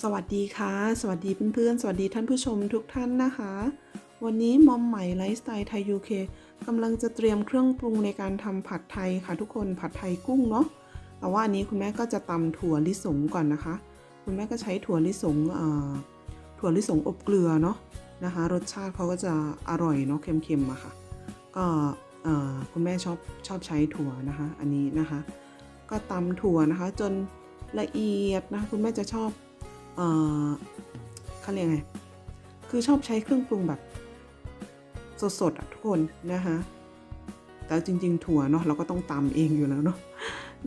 สวัสดีค่ะ สวัสดีเพื่อนๆ สวัสดีท่านผู้ชมทุกท่านนะคะ วันนี้มอมใหม่ไลฟ์สไตล์ไทยยูเคกำลังจะเตรียมเครื่องปรุงในการทำผัดไทยค่ะ ทุกคนผัดไทยกุ้งเนาะแต่ว่าอันนี้คุณแม่ก็จะตำถั่วลิสงก่อนนะคะ คุณแม่ก็ใช้ถั่วลิสงถั่วลิสงอบเกลือเนาะนะคะ รสชาติเขาก็จะอร่อยเนาะเค็มๆอะค่ะ ก็คุณแม่ชอบชอบใช้ถั่วนะคะ อันนี้นะคะ ก็ตำถั่วนะคะจนละเอียดนะคะคุณแม่จะชอบ เอ่อเขาเรียกไง คือชอบใช้เครื่องปรุงแบบ สดๆอะทุกคนนะคะแต่จริง ๆ ถั่วเนาะเราก็ต้องตำเองอยู่แล้วเนาะ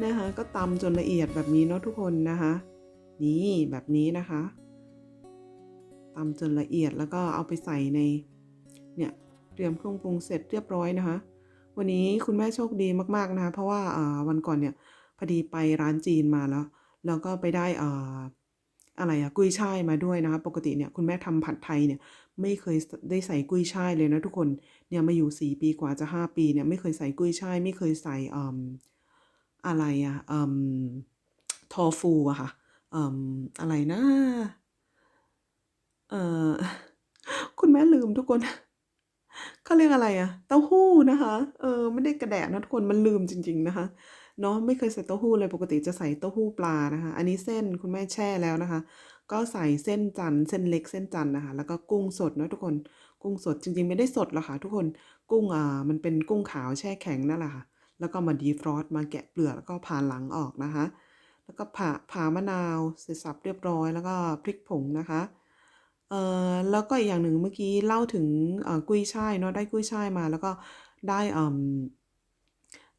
นะคะก็ตำจนละเอียดแบบนี้เนาะทุกคนนะคะนี่แบบนี้นะคะตำจนละเอียดแล้วก็เอาไปใส่ในเนี่ยเตรียมเครื่องปรุงเสร็จเรียบร้อยนะคะ วันนี้คุณแม่โชคดีมากๆนะคะเพราะว่าอ่าวันก่อนเนี่ยพอดีไปร้านจีนมาแล้ว แล้วก็ไปได้อ่า อะไรอะกุ้ยช่ายมาด้วยนะคะ ปกติเนี่ยคุณแม่ทำผัดไทยเนี่ยไม่เคยได้ใส่กุ้ยช่ายเลยนะทุกคนเนี่ยมาอยู่ 4 ปีกว่าจะ 5 ปีเนี่ยไม่เคยใส่กุ้ยช่ายไม่เคยใส่อืมอะไรอะอืมทอฟูอะค่ะอืมอะไรนะเออคุณแม่ลืมทุกคนเขาเรียกอะไรอะเต้าหู้นะคะ เออ ไม่ได้กระแดะนะทุกคนมันลืมจริง ๆ นะคะ เนาะไม่เคยใส่เต้าหู้เลยปกติจะใส่เต้าหู้ปลานะคะ อันนี้เส้นคุณแม่แช่แล้วนะคะ ก็ใส่เส้นจันเส้นเล็กเส้นจันนะคะ แล้วก็กุ้งสดนะทุกคน กุ้งสดจริงๆไม่ได้สดหรอกค่ะทุกคนกุ้งอ่ามันเป็นกุ้งขาวแช่แข็งนั่นแหละค่ะแล้วก็มาดีฟรอสต์มาแกะเปลือกแล้วก็ผ่าหลังออกนะคะ แล้วก็ผ่าผ่ามะนาวเสร็จสับเรียบร้อยแล้วก็พริกผงนะคะเอ่อแล้วก็อีกอย่างหนึ่งเมื่อกี้เล่าถึงกุ้ยช่ายเนาะได้กุ้ยช่ายมาแล้วก็ได้อ่ม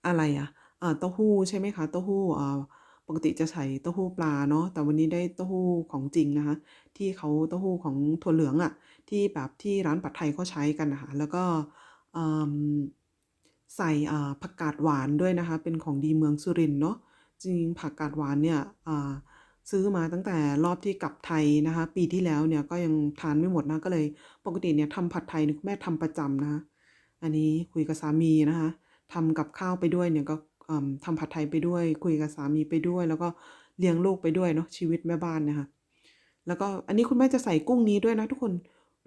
อะไรอะ เอ่อเต้าหู้ใช่ไหมคะเต้าหู้เอ่อปกติจะใส่เต้าหู้ปลาเนาะแต่วันนี้ได้เต้าหู้ของจริงนะคะ ที่เขาเต้าหู้ของถั่วเหลืองอะที่แบบที่ร้านผัดไทยเขาใช้กันนะคะแล้วก็เอ่มใส่อ่าผักกาดหวานด้วยนะคะ เป็นของดีเมืองสุรินทร์เนาะจริงผักกาดหวานเนี่ยอ่าซื้อมาตั้งแต่รอบที่กลับไทยนะคะ ปีที่แล้วเนี่ยก็ยังทานไม่หมดนะก็เลยปกติเนี่ยทำผัดไทยคุณแม่ทำประจำนะคะอันนี้คุยกับสามีนะคะทำกับข้าวไปด้วยเนี่ยก็ ทำผัดไทยไปด้วย คุยกับสามีไปด้วย แล้วก็เลี้ยงลูกไปด้วยเนาะชีวิตแม่บ้านนะคะแล้วก็อันนี้คุณแม่จะใส่กุ้งนี้ด้วยนะทุกคน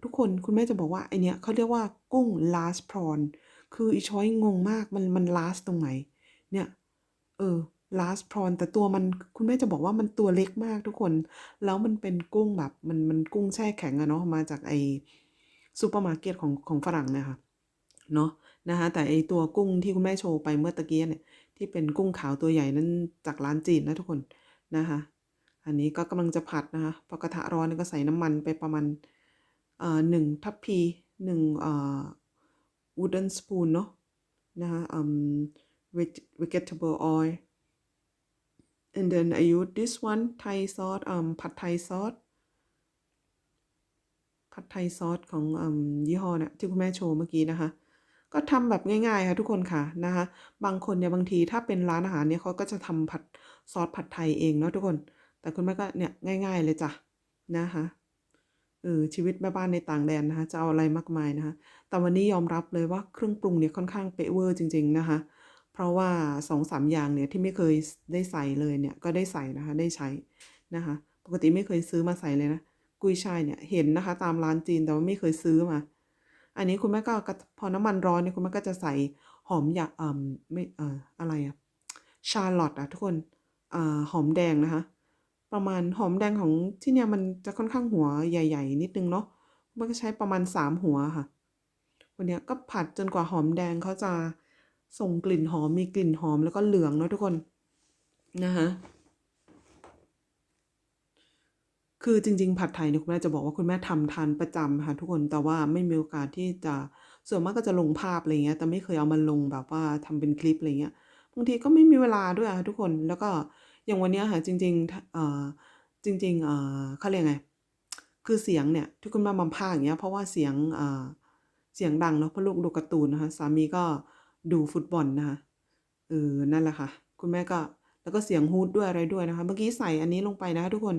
ทุกคนคุณแม่จะบอกว่าไอเนี้ยเขาเรียกว่ากุ้ง last prawn คืออีช้อยงงมากมันมัน last ตรงไหน เนี่ย เออ last prawn แต่ตัวมันคุณแม่จะบอกว่ามันตัวเล็กมากทุกคน แล้วมันเป็นกุ้งแบบมันมันกุ้งแช่แข็งอะเนาะมาจากไอซูเปอร์มาร์เก็ตของของฝรั่งเนี่ยค่ะเนาะนะคะแต่ไอตัวกุ้งที่คุณแม่โชว์ไปเมื่อตะกี้เนี่ย ที่เป็นกุ้งขาวตัวใหญ่นั้นจากร้านจีนนะทุกคนนะคะ อันนี้ก็กำลังจะผัดนะคะพอกระทะร้อนก็ใส่น้ำมันไปประมาณเอ่อหนึ่งทัพพีหนึ่งเอ่อ wooden spoon เนาะนะคะอืม vegetable oil and then I use this one Thai sauce อืมผัดไทยซอสผัดไทยซอสของอืมยี่ห้อเนี่ยที่คุณแม่โชว์เมื่อกี้นะคะ ก็ทำแบบง่ายๆค่ะทุกคนค่ะนะคะบางคนเนี่ยบางทีถ้าเป็นร้านอาหารเนี่ยเขาก็จะทำผัดซอสผัดไทยเองเนาะทุกคน แต่คุณแม่ก็เนี่ยง่าย ๆเลยจ้ะนะคะเออชีวิตแม่บ้านในต่างแดนนะคะจะเอาอะไรมากมายนะคะแต่วันนี้ยอมรับเลยว่าเครื่องปรุงเนี่ยค่อนข้างเป๊ะเวอร์จริง ๆนะคะ เพราะว่าสองสามอย่างเนี่ยที่ไม่เคยได้ใส่เลยเนี่ยก็ได้ใส่นะคะได้ใช้นะคะ ปกติไม่เคยซื้อมาใส่เลยนะ กุยช่ายเนี่ยเห็นนะคะ ตามร้านจีนแต่ว่าไม่เคยซื้อมา อันนี้คุณแม่ก็พอน้ำมันร้อนเนี่ยคุณแม่ก็จะใส่หอมหยาอ่าไม่เอ่ออะไรอะชาร์ลอตอะทุกคนอ่าหอมแดงนะคะ ประมาณหอมแดงของที่เนี่ยมันจะค่อนข้างหัวใหญ่ ๆ นิดนึงเนาะมันก็ใช้ประมาณสามหัวค่ะ วันนี้ก็ผัดจนกว่าหอมแดงเขาจะส่งกลิ่นหอมมีกลิ่นหอมแล้วก็เหลืองเนาะทุกคนนะคะ คือจริง ๆ ผัดไทยเนี่ยคุณแม่จะบอกว่าคุณแม่ทำทานประจำค่ะทุกคนแต่ว่าไม่มีโอกาสที่จะส่วนมากก็จะลงภาพอะไรเงี้ย แต่ไม่เคยเอามาลงแบบว่าทำเป็นคลิปอะไรเงี้ยบางทีก็ไม่มีเวลาด้วยค่ะทุกคนแล้วก็อย่างวันเนี้ยค่ะจริงๆเอ่อจริงๆเอ่อเขาเรียกไงคือเสียงเนี่ยที่คุณแม่มาพากอย่างเงี้ยเพราะว่าเสียงเอ่อเสียงดังเนาะเพราะลูกดูการ์ตูนนะคะสามีก็ดูฟุตบอลนะคะเออนั่นแหละค่ะ คุณแม่ก็แล้วก็เสียงฮูดด้วยอะไรด้วยนะคะ เมื่อกี้ใส่อันนี้ลงไปนะคะทุกคน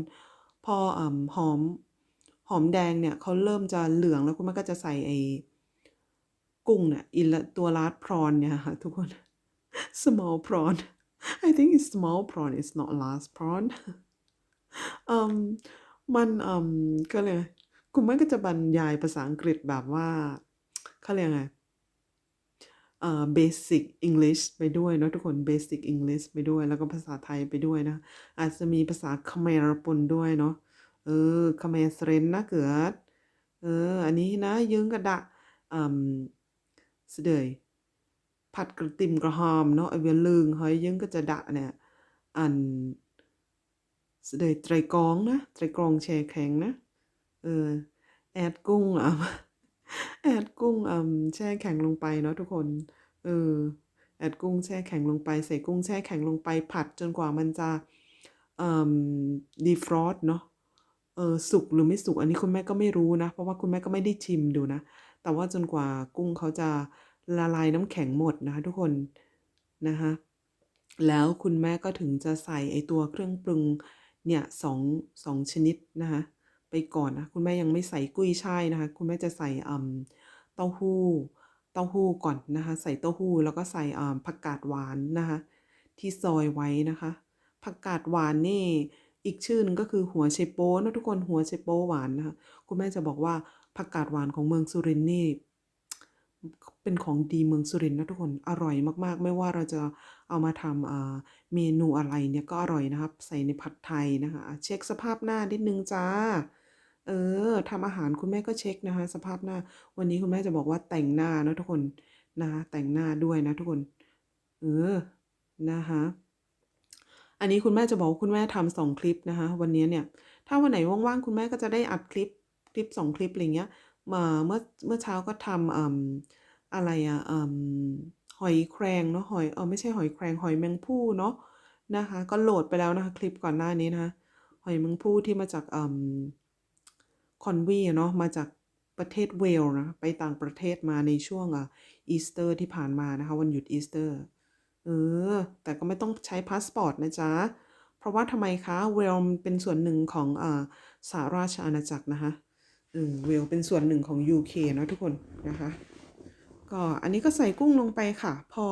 พออหอมหอมแดงเนี่ยเขาเริ่มจะเหลืองแล้วคุณแม่ก็จะใส่ไอ้กุ้งเนี่ยอินละตัวลาดพรอนเนี่ยค่ะทุกคน small prawn I think it's small prawn it's not last prawn อืมมันอ่อเขาเรียกไรคุณแม่ก็จะบรรยายภาษาอังกฤษแบบว่าเขาเรียกไง เบสิกอังกฤษไปด้วยเนาะทุกคนเบสิกอังกฤษไปด้วย แล้วก็ภาษาไทยไปด้วยนะ อาจจะมีภาษาเขมรปนด้วยเนาะเออเขมรเซรนนะเกิดเอออันนี้นะยึงกระดะอืมเสดยผัดกระติมกระหอมเนาะไอเวียนลึงเฮ้ยยึงก็จะดะเนี่ยอันเสดยไตรกองนะไตรกองแชร์แข็งนะเออแอดกุ้งอะ แอดกุ้งอ่แช่แข็งลงไปเนาะทุกคน เออ แอดกุ้งแช่แข็งลงไปใส่กุ้งแช่แข็งลงไปผัดจนกว่ามันจะเอ่อ defrost เนาะเออสุกหรือไม่สุกอันนี้คุณแม่ก็ไม่รู้นะ เพราะว่าคุณแม่ก็ไม่ได้ชิมดูนะ แต่ว่าจนกว่ากุ้งเขาจะละลายน้ำแข็งหมดนะคะทุกคนนะคะแล้วคุณแม่ก็ถึงจะใส่ไอตัวเครื่องปรุงเนี่ย2 2ชนิดนะคะ ไปก่อนนะคุณแม่ยังไม่ใส่กุ้ยช่ายนะคะ คุณแม่จะใส่เต้าหู้ เต้าหู้ก่อนนะคะ ใส่เต้าหู้แล้วก็ใส่ผักกาดหวานนะคะ ที่ซอยไว้นะคะ ผักกาดหวานนี่อีกชื่อหนึ่งก็คือหัวไชโป๊เนะทุกคนหัวไชโป๊หวานนะคะคุณแม่จะบอกว่าผักกาดหวานของเมืองสุรินทร์นี่เป็นของดีเมืองสุรินทร์นะทุกคนอร่อยมากๆ ไม่ว่าเราจะเอามาทำเมนูอะไรเนี่ยก็อร่อยนะครับ ใส่ในผัดไทยนะคะ เช็กสภาพหน้านิดนึงจ้ะ เออทำอาหารคุณแม่ก็เช็กนะคะ สภาพหน้า วันนี้คุณแม่จะบอกว่าแต่งหน้านะทุกคนนะคะแต่งหน้าด้วยนะทุกคน เออนะคะอันนี้คุณแม่จะบอกคุณแม่ทำ2คลิปนะคะ วันนี้เนี่ย ถ้าวันไหนว่างๆคุณแม่ก็จะได้อัดคลิปคลิป2คลิปอะไรเงี้ยมาเมื่อเมื่อเช้าก็ทำอ่ออะไรอะเอ่อหอยแครงเนาะหอยเออไม่ใช่หอยแครงหอยแมงภู่เนาะนะคะ ก็โหลดไปแล้วนะคะ คลิปก่อนหน้านี้นะคะหอยแมงภู่ที่มาจากอ่อ คอนวีเนาะมาจากประเทศเวลนะไปต่างประเทศมาในช่วงอ่าอีสเตอร์ที่ผ่านมานะคะวันหยุดอีสเตอร์เออแต่ก็ไม่ต้องใช้พาสปอร์ตนะจ๊ะ เพราะว่าทำไมคะเวลเป็นส่วนหนึ่งของอ่าสหราชอาณาจักรนะคะเออเวลเป็นส่วนหนึ่งของ UK เนาะทุกคนนะคะก็อันนี้ก็ใส่กุ้งลงไปค่ะ พอ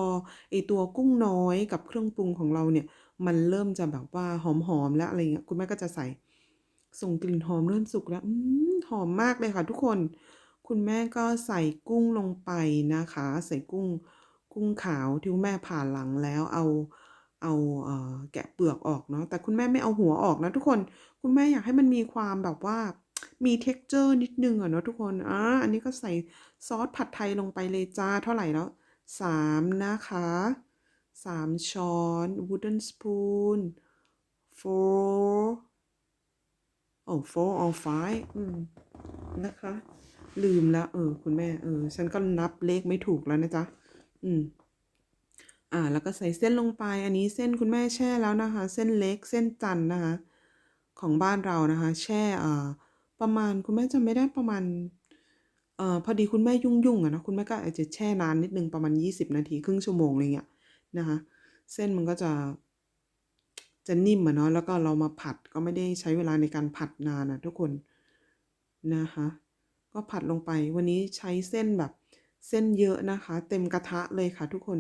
ไอตัวกุ้งน้อยกับเครื่องปรุงของเราเนี่ย มันเริ่มจะแบบว่าหอมๆแล้วอะไรเงี้ยคุณแม่ก็จะใส่ ส่งกลิ่นหอมเริ่มสุกแล้วอหอมมากเลยค่ะ ทุกคน คุณแม่ก็ใส่กุ้งลงไปนะคะ ใส่กุ้งกุ้งขาวที่คุณแม่ผ่าหลังแล้วเอาเอาเอแกะเปลือกออกเนาะแต่คุณแม่ไม่เอาหัวออกนะทุกคนคุณแม่อยากให้มันมีความแบบว่ามี texture นิดหนึ่งอะเนาะทุกคนอาอันนี้ก็ใส่ซอสผัดไทยลงไปเลยจ้ะเท่าไหร่แล้ว3นะคะ3ช้อน wooden spoon 4 โอ้4 or 5อืมนะคะ ลืมแล้วเออ คุณแม่เออ ฉันก็นับเลขไม่ถูกแล้วนะจ๊ะ อืม อ่า แล้วก็ใส่เส้นลงไป อันนี้เส้นคุณแม่แช่แล้วนะคะ เส้นเล็กเส้นจันนะคะ ของบ้านเรานะคะ แช่เอ่าประมาณคุณแม่จำไม่ได้ประมาณเอ่อพอดีคุณแม่ยุ่งๆอะนะคุณแม่ก็อาจจะแช่นานนิดนึงประมาณ 20 นาทีครึ่งชั่วโมงอะไรเงี้ยนะคะ เส้นมันก็จะ จะนิ่มอะเนาะแล้วก็เรามาผัดก็ไม่ได้ใช้เวลาในการผัดนานอะทุกคนนะคะ ก็ผัดลงไปวันนี้ใช้เส้นแบบเส้นเยอะนะคะ เต็มกระทะเลยค่ะ ทุกคน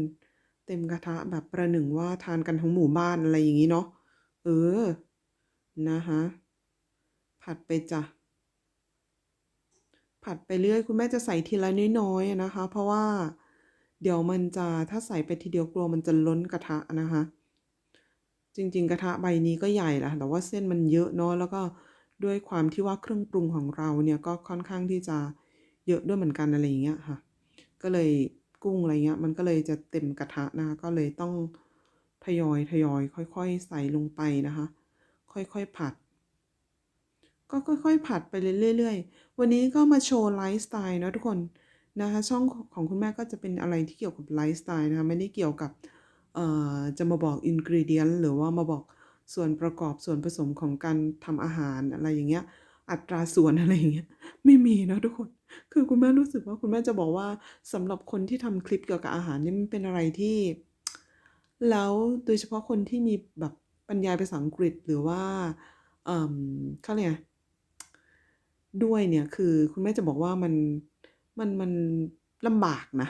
เต็มกระทะแบบประหนึ่งว่าทานกันทั้งหมู่บ้านอะไรอย่างงี้เนาะเออนะคะผัดไปจ้ะผัดไปเรื่อยคุณแม่จะใส่ทีละน้อยๆนะคะ เพราะว่าเดี๋ยวมันจะถ้าใส่ไปทีเดียวกลัวมันจะล้นกระทะนะคะ จริง ๆ กระทะใบนี้ก็ใหญ่ละแต่ว่าเส้นมันเยอะเนาะแล้วก็ด้วยความที่ว่าเครื่องปรุงของเราเนี่ยก็ค่อนข้างที่จะเยอะด้วยเหมือนกันอะไรอย่างเงี้ยค่ะ ก็เลยกุ้งอะไรเงี้ยมันก็เลยจะเต็มกระทะนะคะก็เลยต้องทยอยๆค่อยๆ ใส่ลงไปนะคะ ค่อยๆผัด ก็ค่อยๆ ผัดไปเรื่อยๆ วันนี้ก็มาโชว์ไลฟ์สไตล์เนาะทุกคนนะคะช่องของคุณแม่ก็จะเป็นอะไรที่เกี่ยวกับไลฟ์สไตล์นะคะไม่ได้เกี่ยวกับ จะมาบอก ingredient หรือว่ามาบอกส่วนประกอบส่วนผสมของการทำอาหารอะไรอย่างเงี้ย อัตราส่วนอะไรอย่างเงี้ยไม่มีนะทุกคน คือคุณแม่รู้สึกว่าคุณแม่จะบอกว่าสำหรับคนที่ทำคลิปเกี่ยวกับอาหารนี่มันเป็นอะไรที่ แล้วโดยเฉพาะคนที่มีแบบบรรยาภาษาอังกฤษหรือว่าเอ่อเขาเรียกไงด้วยเนี่ยคือคุณแม่จะบอกว่ามันมันมันลำบากนะ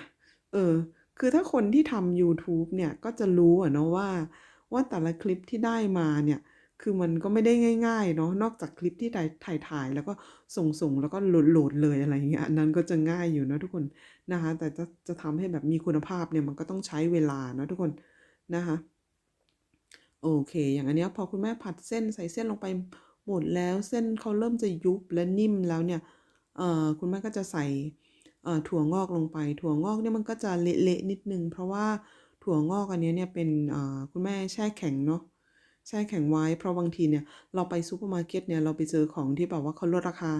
เออ คือถ้าคนที่ทำยูทูบเนี่ยก็จะรู้อะเนาะว่า ว่าแต่ละคลิปที่ได้มาเนี่ย คือมันก็ไม่ได้ง่าย ๆ เนาะนอกจากคลิปที่ถ่ายถ่ายแล้วก็ส่งๆแล้วก็โหลดเลยอะไรอย่างเงี้ยอันนั้นก็จะง่ายอยู่นะทุกคนนะคะ แต่จะจะทำให้แบบมีคุณภาพเนี่ยมันก็ต้องใช้เวลาเนาะทุกคนนะคะโอเค อย่างอันเนี้ยพอคุณแม่ผัดเส้นใส่เส้นลงไปหมดแล้วเส้นเขาเริ่มจะยุบและนิ่มแล้วเนี่ยเอ่อคุณแม่ก็จะใส่ ถั่วงอกลงไป ถั่วงอกเนี่ยมันก็จะเละๆนิดนึง เพราะว่าถั่วงอกอันนี้เนี่ยเป็นคุณแม่แช่แข็งเนาะแช่แข็งไว้ เพราะบางทีเนี่ยเราไปซูเปอร์มาร์เก็ตเนี่ยเราไปเจอของที่แบบว่าเขาลดราคา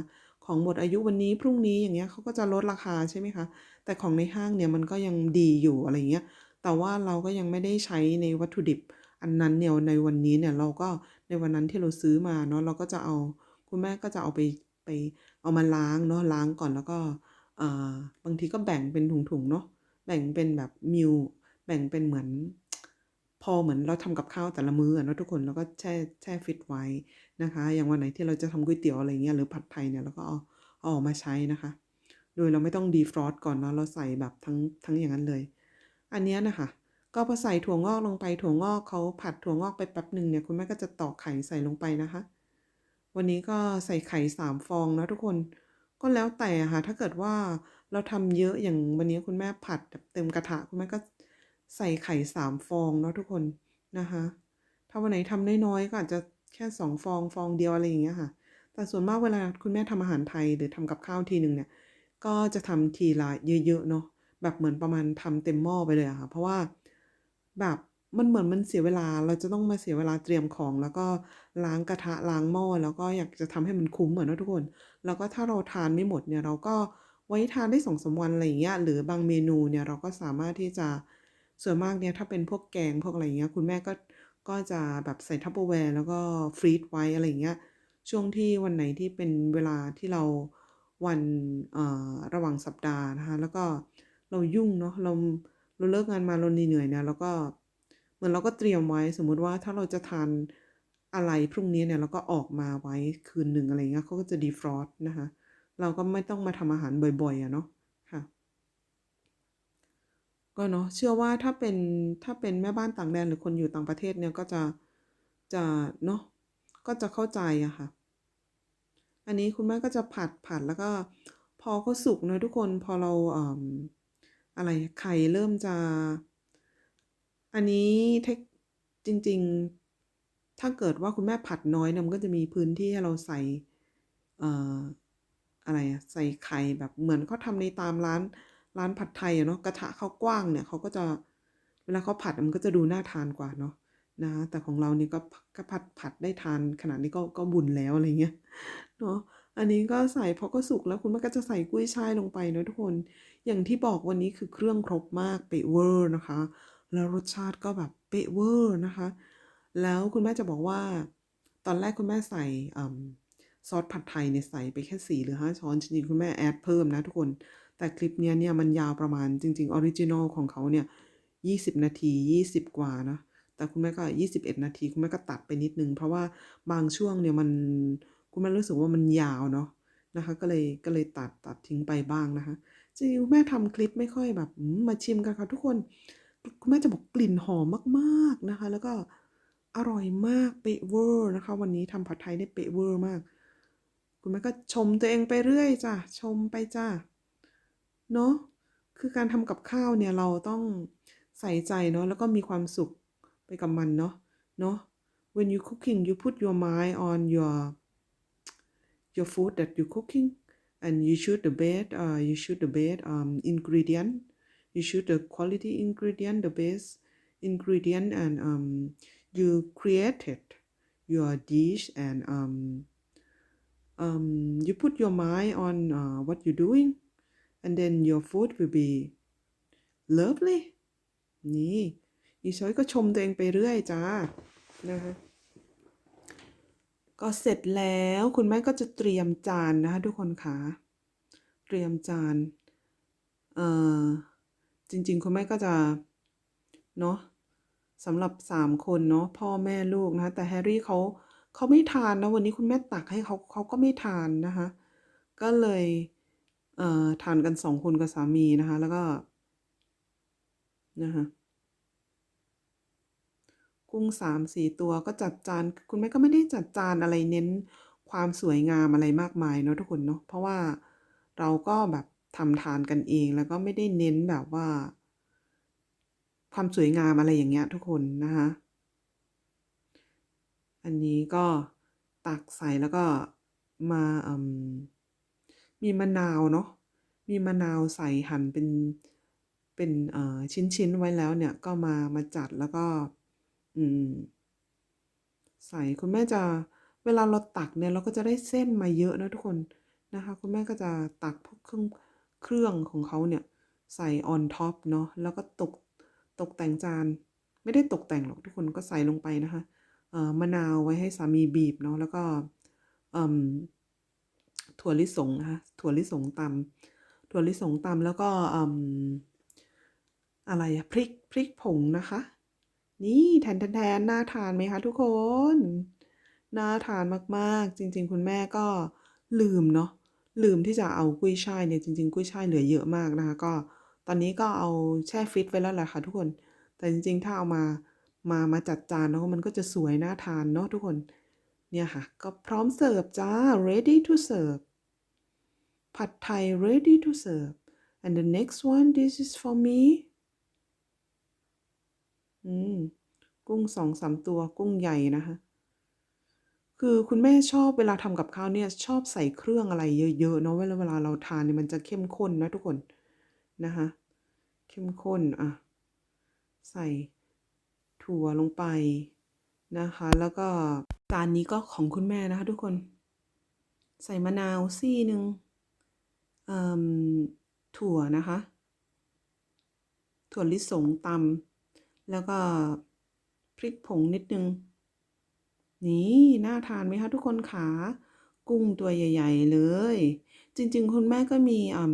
ของหมดอายุวันนี้พรุ่งนี้อย่างเงี้ยเขาก็จะลดราคาใช่ไหมคะ แต่ของในห้างเนี่ยมันก็ยังดีอยู่อะไรอย่างเงี้ย แต่ว่าเราก็ยังไม่ได้ใช้ในวัตถุดิบ อันนั้นเนี่ยในวันนี้เนี่ยเราก็ในวันนั้นที่เราซื้อมาเนาะเราก็จะเอาคุณแม่ก็จะเอาไปไปเอามาล้างเนาะล้างก่อนแล้วก็ บางทีก็แบ่งเป็นถุงๆเนาะแบ่งเป็นแบบ meal แบ่งเป็นเหมือน พอเหมือนเราทำกับข้าวแต่ละมื้อเนาะทุกคนแล้วก็แช่แช่ฟรีซไว้นะคะ อย่างวันไหนที่เราจะทำก๋วยเตี๋ยวอะไรเงี้ยหรือผัดไทยเนี่ยเราก็เอาเอาออกมาใช้นะคะ โดยเราไม่ต้อง defrost ก่อนเนาะเราใส่แบบทั้งทั้งอย่างนั้นเลย อันนี้นะคะ ก็พอใส่ถั่วงอกลงไปถั่วงอกเขาผัดถั่วงอกไปแป๊บหนึ่งเนี่ยคุณแม่ก็จะตอกไข่ใส่ลงไปนะคะ วันนี้ก็ใส่ไข่3ฟองเนาะทุกคน ก็แล้วแต่ค่ะ ถ้าเกิดว่าเราทำเยอะอย่างวันนี้คุณแม่ผัดเต็มกระทะคุณแม่ก็ใส่ไข่3ฟองเนาะทุกคนนะคะ ถ้าวันไหนทำน้อยๆก็อาจจะแค่2ฟองฟองเดียวอะไรอย่างเงี้ยค่ะ แต่ส่วนมากเวลาคุณแม่ทำอาหารไทยหรือทำกับข้าวทีหนึ่งเนี่ย ก็จะทำทีละเยอะๆเนาะแบบเหมือนประมาณทำเต็มหม้อไปเลยอะค่ะ เพราะว่าแบบ มันเหมือนมันเสียเวลาเราจะต้องมาเสียเวลาเตรียมของ แล้วก็ล้างกระทะล้างหม้อแล้วก็อยากจะทำให้มันคุ้มอะเนาะทุกคน แล้วก็ถ้าเราทานไม่หมดเนี่ยเราก็ไว้ทานได้2-3วันอะไรอย่างเงี้ยหรือบางเมนูเนี่ยเราก็สามารถที่จะส่วนมากเนี่ยถ้าเป็นพวกแกงพวกอะไรอย่างเงี้ยคุณแม่ก็ก็จะแบบใส่ Tupperware แล้วก็ฟรีซไว้อะไรอย่างเงี้ยช่วงที่วันไหนที่เป็นเวลาที่เราวันเอ่อระหว่างสัปดาห์นะคะแล้วก็เรายุ่งเนาะเราเราเลิกงานมาเราเหนื่อยเนี่ยเราก็ เหมือนเราก็เตรียมไว้สมมุติว่าถ้าเราจะทานอะไรพรุ่งนี้เนี่ยเราก็ออกมาไว้คืนหนึ่งอะไรเงี้ยเขาก็จะ defrost นะคะ เราก็ไม่ต้องมาทำอาหารบ่อยๆอะเนาะค่ะ ก็เนาะเชื่อว่าถ้าเป็นถ้าเป็นแม่บ้านต่างแดนหรือคนอยู่ต่างประเทศเนี่ยก็จะจะเนาะก็จะเข้าใจอะค่ะ อันนี้คุณแม่ก็จะผัดผัดแล้วก็พอเขาสุกเนะทุกคนพอเราอ่ออะไรไข่เริ่มจะ อันนี้เทคจริง ๆ ถ้าเกิดว่าคุณแม่ผัดน้อยเนี่ยมันก็จะมีพื้นที่ให้เราใส่เอ่ออะไรอะใส่ไข่แบบเหมือนเขาทำในตามร้านร้านผัดไทยอะเนาะกระทะเขากว้างเนี่ยเขาก็จะเวลาเขาผัดมันก็จะดูน่าทานกว่าเนาะนะแต่ของเรานี่ก็ก็ผัดผัดได้ทานขนาดนี้ก็ก็บุญแล้วอะไรเงี้ยเนาะอันนี้ก็ใส่พอก็สุกแล้วคุณแม่ก็จะใส่กุ้ยช่ายลงไปเนาะทุกคน อย่างที่บอกวันนี้คือเครื่องครบมากเป๊ะเวอร์นะคะ แล้วรสชาติก็แบบเป๊ะเวอร์นะคะ แล้วคุณแม่จะบอกว่า ตอนแรกคุณแม่ใส่ซอสผัดไทยเนี่ยใส่ไปแค่4หรือ5ช้อนจริงๆคุณแม่แอดเพิ่มนะทุกคน แต่คลิปเนี้ยเนี่ยมันยาวประมาณจริงๆออริจินัลของเขาเนี่ย20นาที20กว่านะแต่คุณแม่ก็ 21 นาที คุณแม่ก็ตัดไปนิดนึง เพราะว่าบางช่วงเนี่ยมันคุณแม่รู้สึกว่ามันยาวเนาะนะคะ ก็เลยก็เลยตัดตัดทิ้งไปบ้างนะคะจริงๆคุณแม่ทำคลิปไม่ค่อยแบบมาชิมกันค่ะทุกคน คุณแม่จะบอกกลิ่นหอมมากๆนะคะ แล้วก็อร่อยมากเป๊ะเวอร์นะคะ วันนี้ทำผัดไทยได้เป๊ะเวอร์มาก คุณแม่ก็ชมตัวเองไปเรื่อยจ้ะชมไปจ้ะเนาะคือการทำกับข้าวเนี่ยเราต้องใส่ใจเนาะแล้วก็มีความสุขไปกับมันเนาะเนาะ When you cooking you put your mind on your your food that you cooking and you choose the best, uh, you choose the best, um, ingredient. You choose the quality ingredient, the best ingredient and, um, you created your dish and, um, um, you put your mind on, uh, what you doing and then your food will be lovely นี่อีช้อยก็ชมตัวเองไปเรื่อยจ้ะนะคะก็เสร็จแล้วคุณแม่ก็จะเตรียมจานนะคะทุกคนขาเตรียมจาน เอ่อ จริง ๆ คุณแม่ก็จะ เนาะสำหรับ3คนเนาะพ่อแม่ลูกนะคะแต่แฮร์รี่เขาเขาไม่ทานนะวันนี้คุณแม่ตักให้เขาเขาก็ไม่ทานนะคะ ก็เลยเอ่อทานกัน2คนกับสามีนะคะ แล้วก็นะคะกุ้ง3-4ตัวก็จัดจาน คุณแม่ก็ไม่ได้จัดจานอะไรเน้นความสวยงามอะไรมากมายเนาะทุกคนเนาะเพราะว่าเราก็แบบ ทำทานกันเอง แล้วก็ไม่ได้เน้นแบบว่า ความสวยงามอะไรอย่างเงี้ยทุกคนนะคะ อันนี้ก็ตักใส่แล้วก็มาอ่อมีมะนาวเนาะ มีมะนาวใส่หั่นเป็นเป็นเอ่อชิ้นๆไว้แล้วเนี่ยก็มามาจัดแล้วก็ อืม ใส่คุณแม่จะเวลาเราตักเนี่ยเราก็จะได้เส้นมาเยอะนะทุกคนนะคะ คุณแม่ก็จะตักพวกเครื่อง เครื่องของเขาเนี่ยใส่ on top เนาะแล้วก็ตกตกแต่งจาน ไม่ได้ตกแต่งหรอกทุกคนก็ใส่ลงไปนะคะมะนาวไว้ให้สามีบีบเนาะแล้วก็ถั่วลิสงนะคะถั่วลิสงตำถั่วลิสงตำแล้วก็อะไรอะพริกพริกผงนะคะ นี่แทนๆๆน่าทานไหมคะทุกคน น่าทานมากๆ จริง ๆ คุณแม่ก็ลืมเนาะ ลืมที่จะเอากุ้ยช่ายเนี่ยจริง ๆ กุ้ยช่ายเหลือเยอะมากนะคะ ก็ตอนนี้ก็เอาแช่ฟรีซไว้แล้วแหละค่ะทุกคน แต่จริง ๆ ถ้าเอามามามาจัดจานเนาะมันก็จะสวยน่าทานเนาะทุกคน เนี่ยค่ะ ก็พร้อมเสิร์ฟจ้ะ ready to serve ผัดไทย ready to serve and the next one this is for me อืม กุ้ง2-3ตัวกุ้งใหญ่นะคะ คือคุณแม่ชอบเวลาทำกับข้าวเนี่ยชอบใส่เครื่องอะไรเยอะๆเนาะเวลาเวลาเราทานเนี่ยมันจะเข้มข้นนะทุกคนนะคะเข้มข้นอะใส่ถั่วลงไปนะคะ แล้วก็จานนี้ก็ของคุณแม่นะคะ ทุกคน ใส่มะนาวซี่หนึ่งอ่อถั่วนะคะ ถั่วลิสงตำแล้วก็พริกผงนิดนึง นี่น่าทานไหมคะทุกคนขากุ้งตัวใหญ่ ๆ เลย จริง ๆ คุณแม่ก็มีอ่อ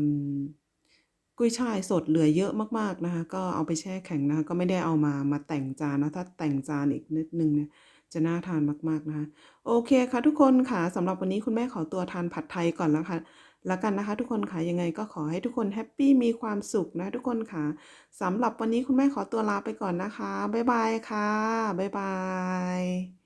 กุ้ยช่ายสดเหลือเยอะมากๆนะคะ ก็เอาไปแช่แข็งนะคะก็ไม่ได้เอามามาแต่งจานนะถ้าแต่งจานอีกนิดนึงเนี่ยจะน่าทานมากๆนะคะโอเคค่ะทุกคนค่ะสำหรับวันนี้คุณแม่ขอตัวทานผัดไทยก่อนแล้วค่ะแล้วกันนะคะ ทุกคนค่ะยังไงก็ขอให้ทุกคนแฮปปี้มีความสุขนะทุกคนค่ะสำหรับวันนี้คุณแม่ขอตัวลาไปก่อนนะคะบ๊ายบายค่ะบ๊ายบาย